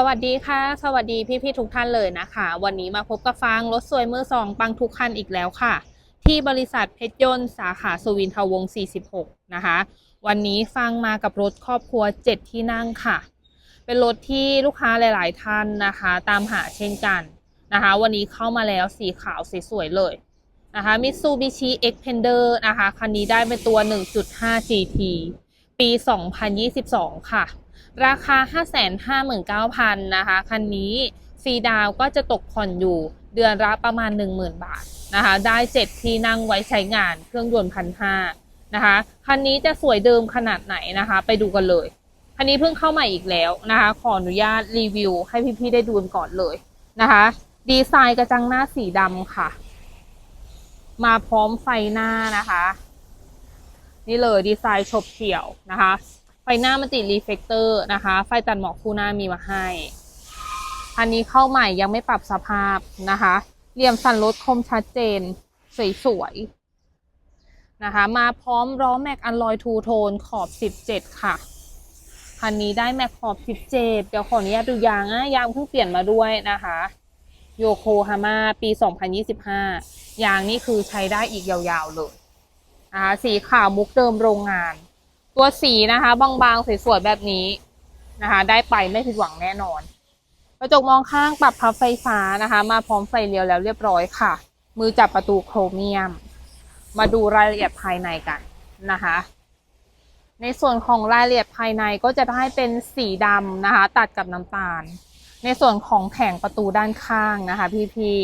สวัสดีค่ะ สวัสดีพี่ๆทุกท่านเลยนะคะ วันนี้มาพบกับฟางรถสวยมือสองปังทุกคันอีกแล้วค่ะ ที่บริษัทเพชรยนต์สาขาสุวินทวงศ์46 นะคะ วันนี้ฟังมากับรถครอบครัว 7 ที่นั่งค่ะ เป็นรถที่ลูกค้าหลาย ๆ ท่านนะคะ ตามหาเช่นกันนะคะ วันนี้เข้ามาแล้วสีขาวสวยๆเลยนะคะ Mitsubishi Xpander นะคะ คันนี้ได้เป็นตัว 1.5 GT ปี 2022 ค่ะ ราคา 559,000นะคะ คันนี้ฟรีดาวก็จะตกผ่อนอยู่เดือนละประมาณ 10,000 บาทนะคะ ได้ 7 ที่นั่งไว้ใช้งานเครื่องยนต์พันห้านะคะ คันนี้จะสวยเดิมขนาดไหนนะคะ ไปดูกันเลย คันนี้เพิ่งเข้ามาอีกแล้วนะคะ ขออนุญาตรีวิวให้พี่ๆได้ดูกันก่อนเลยนะคะ ดีไซน์กระจังหน้าสีดำค่ะ มาพร้อมไฟหน้านะคะ นี่เลยดีไซน์ฉบเฉี่ยวนะคะ ฟหน้ามันติดรีเฟกเตอร์นะคะ ไฟตัดหมอกคู่หน้ามีมาให้ อันนี้เข้าใหม่ยังไม่ปรับสภาพนะคะ เหลี่ยมสันรถคมชัดเจน สวยๆนะคะ มาพร้อมล้อแม็กอันลอยทูโทนขอบ 17 ค่ะ คันนี้ได้แม็กขอบ 17 เดี๋ยวขออนุญาตดูยางนะยางเพิ่งเปลี่ยนมาด้วยนะคะ โยโคฮาม่าปี 2025 ยางนี่คือใช้ได้อีกยาวๆเลยนะคะสีขาวมุกเดิมโรงงาน ตัวสีนะคะ บางๆสวยๆแบบนี้นะคะ ได้ไปไม่ผิดหวังแน่นอนกระจกมองข้างปรับพับไฟฟ้านะคะ มาพร้อมไฟเลี้ยวแล้วเรียบร้อยค่ะ มือจับประตูโครเมียม มาดูรายละเอียดภายในกันนะคะ ในส่วนของรายละเอียดภายในก็จะได้เป็นสีดำนะคะ ตัดกับน้ำตาล ในส่วนของแผงประตูด้านข้างนะคะ พี่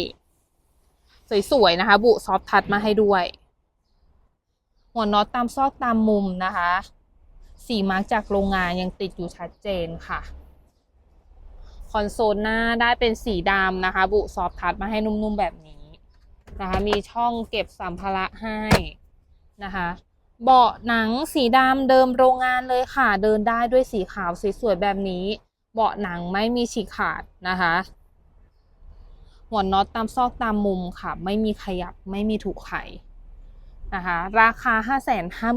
ๆสวยๆนะคะ บุซอฟทัชมาให้ด้วย หัวน็อตตามซอกตามมุมนะคะ สีมาร์กจากโรงงานยังติดอยู่ชัดเจนค่ะ คอนโซลหน้าได้เป็นสีดำนะคะ บุซอฟทัชมาให้นุ่มๆแบบนี้นะคะ มีช่องเก็บสัมภาระให้นะคะ เบาะหนังสีดำเดิมโรงงานเลยค่ะ เดินได้ด้วยสีขาวสวยๆแบบนี้ เบาะหนังไม่มีฉีกขาดนะคะหัวน็อตตามซอกตามมุมค่ะ ไม่มีขยับไม่มีถูกไขนะคะ ราคา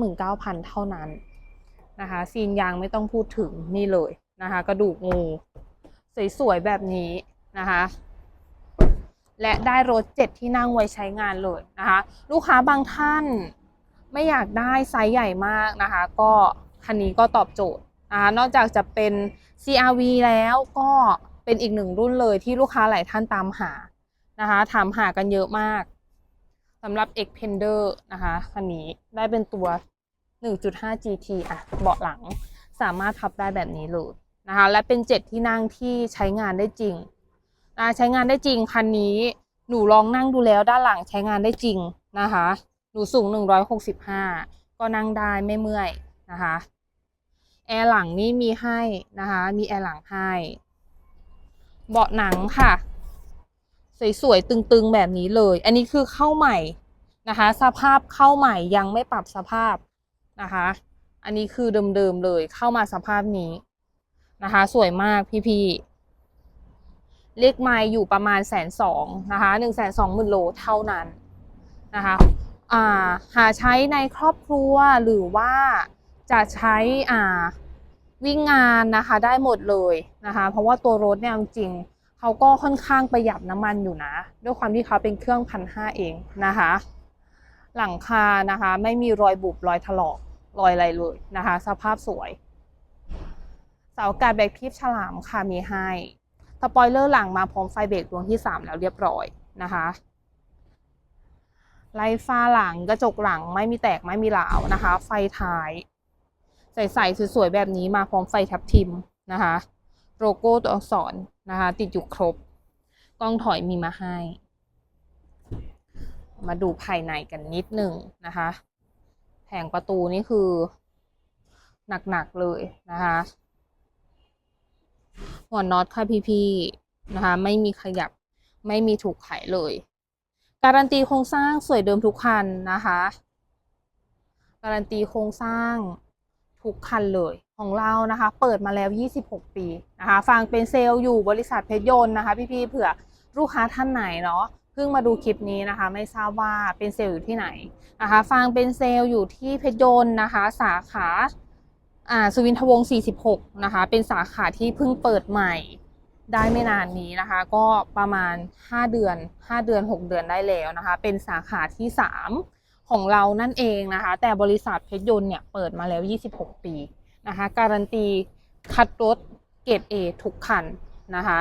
559,000 เท่านั้น นะคะซีนยางไม่ต้องพูดถึงนี่เลยนะคะกระดูกงู สวยๆแบบนี้นะคะและได้รถเจ็ดที่นั่งไว้ใช้งานเลยนะคะ ลูกค้าบางท่านไม่อยากได้ไซส์ใหญ่มากนะคะ ก็คันนี้ก็ตอบโจทย์นะคะนอกจากจะเป็น CRV แล้วก็เป็นอีกหนึ่งรุ่นเลยที่ลูกค้าหลายท่านตามหานะคะถามหากันเยอะมากสำหรับ Xpander นะคะคันนี้ได้เป็นตัว 1.5 GT อะเบาะหลังสามารถพับได้แบบนี้เลยนะคะ และเป็น 7 ที่นั่งที่ใช้งานได้จริงนะใช้งานได้จริงคันนี้หนูลองนั่งดูแล้วด้านหลังใช้งานได้จริงนะคะ หนูสูง 165 ก็นั่งได้ไม่เมื่อยนะคะแอร์หลังนี่มีให้นะคะ มีแอร์หลังให้เบาะหนังค่ะ สวยๆ ตึงๆ แบบนี้เลย อันนี้คือเข้าใหม่นะคะ สภาพเข้าใหม่ยังไม่ปรับสภาพ นะคะ อันนี้คือเดิมๆเลยเข้ามาสภาพนี้นะคะ สวยมากพี่ๆเลขไม้อยู่ประมาณแสนสองนะคะหนึ่งแสนสองหมื่นโลเท่านั้นนะคะอ่าหาใช้ในครอบครัวหรือว่าจะใช้อ่าวิ่งงานนะคะได้หมดเลยนะคะ เพราะว่าตัวรถเนี่ยจริงเขาก็ค่อนข้างประหยัดน้ำมันอยู่นะ ด้วยความที่เขาเป็นเครื่องพันห้าเองนะคะ หลังคานะคะ ไม่มีรอยบุบรอยถลอก รอยอะไรเลยนะคะ สภาพสวย เสาอากาศแบกพริบฉลามค่ะมีให้สปอยเลอร์หลังมาพร้อมไฟเบรกดวงที่ 3 แล้วเรียบร้อยนะคะไลฟ้าหลังกระจกหลังไม่มีแตกไม่มีหลาวนะคะ ไฟท้าย ใสๆสวยๆแบบนี้มาพร้อมไฟทับทิมนะคะโลโก้ตัวอักษรนะคะ ติดอยู่ครบ กล้องถอยมีมาให้ มาดูภายในกันนิดหนึ่งนะคะ แผงประตูนี่คือ หนักๆเลยนะคะ หัวน็อตค่ะพี่ๆนะคะ ไม่มีขยับไม่มีถูกไขเลย การันตีโครงสร้างสวยเดิมทุกคันนะคะ การันตีโครงสร้างทุกคันเลยของเรานะคะ เปิดมาแล้ว 26 ปีนะคะ ฟังเป็นเซลล์อยู่บริษัทเพชรยนต์นะคะ พี่ๆเผื่อลูกค้าท่านไหนเนาะ พิ่งมาดูคลิปนี้นะคะ ไม่ทราบว่าเป็นเซลล์อยู่ที่ไหนนะคะฟังเป็นเซลล์อยู่ที่เพชรยนต์นะคะ สาขาอ่าสุวินทวงศ์46 นะคะ เป็นสาขาที่เพิ่งเปิดใหม่ได้ไม่นานนี้นะคะ ก็ประมาณ 5 เดือน 5 เดือน 6 เดือนได้แล้วนะคะ เป็นสาขาที่ 3 ของเรานั่นเองนะคะ แต่บริษัทเพชรยนต์เนี่ยเปิดมาแล้ว 26 ปีนะคะ การันตีคัดรถเกรด A ทุกคันนะคะ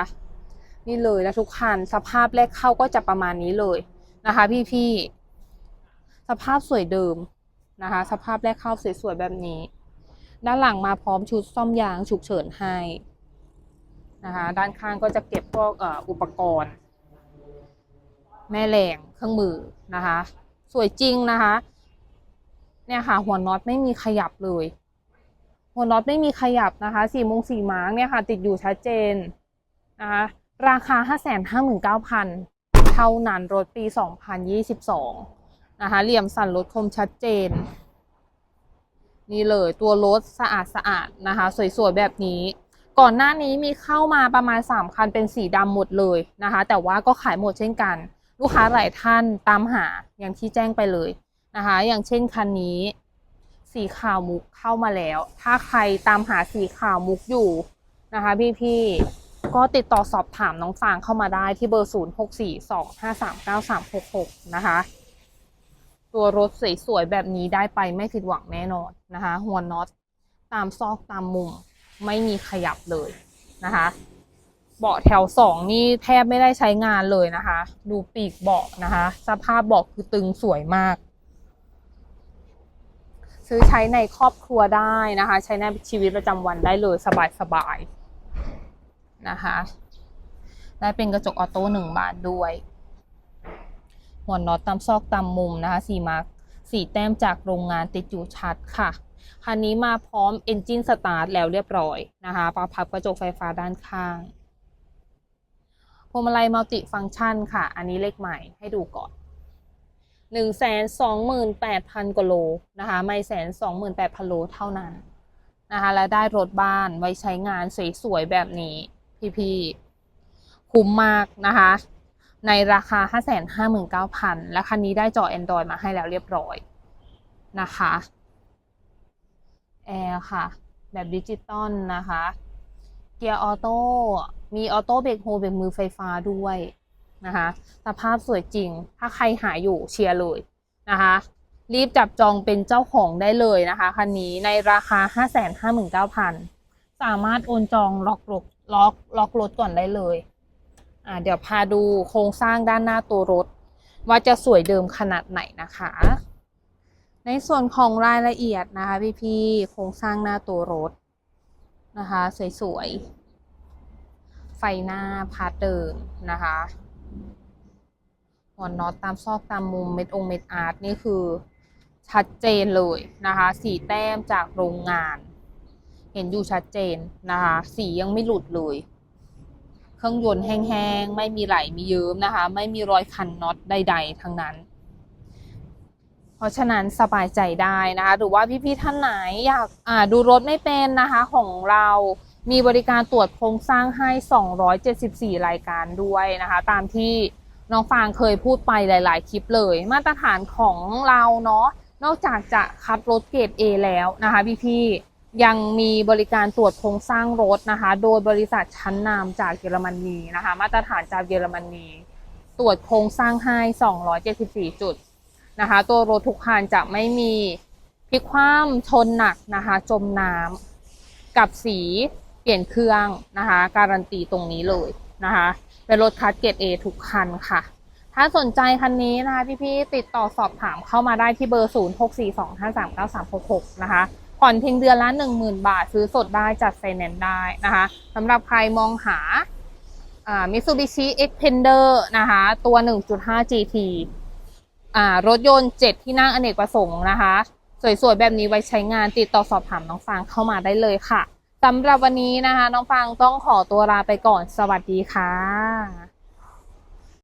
นี่เลยและทุกคันสภาพแรกเข้าก็จะประมาณนี้เลยนะคะ พี่ๆสภาพสวยเดิมนะคะ สภาพแรกเข้าสวยๆแบบนี้ ด้านหลังมาพร้อมชุดซ่อมยางฉุกเฉินให้นะคะ ด้านข้างก็จะเก็บพวกอ,อุปกรณ์ แม่แรงเครื่องมือนะคะ สวยจริงนะคะ เนี่ยค่ะ หัวน็อตไม่มีขยับเลย หัวน็อตไม่มีขยับนะคะ สี่มงสี่ม้างเนี่ยค่ะ ติดอยู่ชัดเจนนะคะ ราคา 559,000 เท่านั้นรถปี 2022 นะคะ เหลี่ยมสันรถคมชัดเจน นี่เลยตัวรถสะอาดสะอาดนะคะ สวยๆ แบบนี้ ก่อนหน้านี้มีเข้ามาประมาณ 3 คันเป็นสีดำหมดเลยนะคะ แต่ว่าก็ขายหมดเช่นกัน ลูกค้าหลายท่านตามหาอย่างที่แจ้งไปเลยนะคะ อย่างเช่นคันนี้สีขาวมุกเข้ามาแล้ว ถ้าใครตามหาสีขาวมุกอยู่นะคะพี่ๆ ก็ติดต่อสอบถามน้องฟางเข้ามาได้ที่เบอร์ 0 6 4 2 5 3 9 3 6 6 นะคะ ตัวรถสวยๆแบบนี้ได้ไปไม่ผิดหวังแน่นอนนะคะ หัวน็อตตามซอกตามมุมไม่มีขยับเลยนะคะ เบาะแถวสองนี่แทบไม่ได้ใช้งานเลยนะคะ ดูปีกเบาะนะคะ สภาพเบาะคือตึงสวยมาก ซื้อใช้ในครอบครัวได้นะคะ ใช้ในชีวิตประจำวันได้เลยสบายๆ นะคะได้เป็นกระจกออโต้หนึ่งบานด้วย หัวน็อตตามซอกตามมุมนะคะสีมาร์กสีแต้มจากโรงงานติดอยู่ชัดค่ะคันนี้มาพร้อมเอนจินสตาร์ทแล้วเรียบร้อยนะคะปรับพับกระจกไฟฟ้าด้านข้างพวงมาลัยมัลติฟังก์ชันค่ะ อันนี้เลขใหม่ให้ดูก่อนหนึ่งแสนสองหมื่นแปดพันกว่าโลนะคะ ไม่แสนสองหมื่นแปดพันโลเท่านั้นนะคะ และได้รถบ้านไว้ใช้งานสวยๆแบบนี้ พี่ๆคุ้มมากนะคะ ในราคา 559,000 และคันนี้ได้จอ Android มาให้แล้วเรียบร้อยนะคะแอร์ค่ะ แบบดิจิตอลนะคะ เกียร์ออโต้มีออโต้เบรกโฮเบรกมือไฟฟ้าด้วยนะคะสภาพสวยจริง ถ้าใครหาอยู่เชียร์เลยนะคะ รีบจับจองเป็นเจ้าของได้เลยนะคะ คันนี้ในราคา 559,000 สามารถโอนจองล็อกรถ ล็อกล็อกรถก่อนได้เลย อ่าเดี๋ยวพาดูโครงสร้างด้านหน้าตัวรถ ว่าจะสวยเดิมขนาดไหนนะคะ ในส่วนของรายละเอียดนะคะ พี่ๆโครงสร้างหน้าตัวรถนะคะ สวยๆ ไฟหน้าพาร์ทเดิมนะคะหัวน็อตตามซอกตามมุมเม็ดองเม็ดอาร์ตนี่คือชัดเจนเลยนะคะ สีแต้มจากโรงงาน เห็นอยู่ชัดเจนนะคะ สียังไม่หลุดเลย เครื่องยนต์แห้งๆ ไม่มีไหลมีเยิ้มนะคะ ไม่มีรอยคันน็อตใด ๆ ทั้งนั้น เพราะฉะนั้นสบายใจได้นะคะ หรือว่าพี่ๆท่านไหนอยากดูรถไม่เป็นนะคะของเรามีบริการตรวจโครงสร้างให้ 274 รายการด้วยนะคะ ตามที่น้องฟางเคยพูดไปหลาย ๆ คลิปเลย มาตรฐานของเราเนาะนอกจากจะคัดรถเกรด A แล้วนะคะพี่ๆ ยังมีบริการตรวจโครงสร้างรถนะคะ โดยบริษัทชั้นนำจากเยอรมนีนะคะ มาตรฐานจากเยอรมนี ตรวจโครงสร้างให้ 274 จุดนะคะ ตัวรถทุกคันจะไม่มีพลิกคว่ำชนหนักนะคะ จมน้ำกับสีเปลี่ยนเครื่องนะคะ การันตีตรงนี้เลยนะคะ เป็นรถคัสเกรด A ทุกคันค่ะ ถ้าสนใจคันนี้นะคะพี่ๆติดต่อสอบถามเข้ามาได้ที่เบอร์ 0 6 4 2 5 3 9 3 6 6 นะคะ ผ่อนเพียงเดือนละ10,000 บาท ซื้อสดได้จัดไฟแนนซ์ได้นะคะสำหรับใครมองหาอ่า Mitsubishi Xpander นะคะตัว 1.5 GT อ่ารถยนต์ 7 ที่นั่งอเนกประสงค์นะคะ สวยๆ แบบนี้ไว้ใช้งานติดต่อสอบถามน้องฟางเข้ามาได้เลยค่ะสำหรับวันนี้นะคะ น้องฟางต้องขอตัวลาไปก่อนสวัสดีค่ะ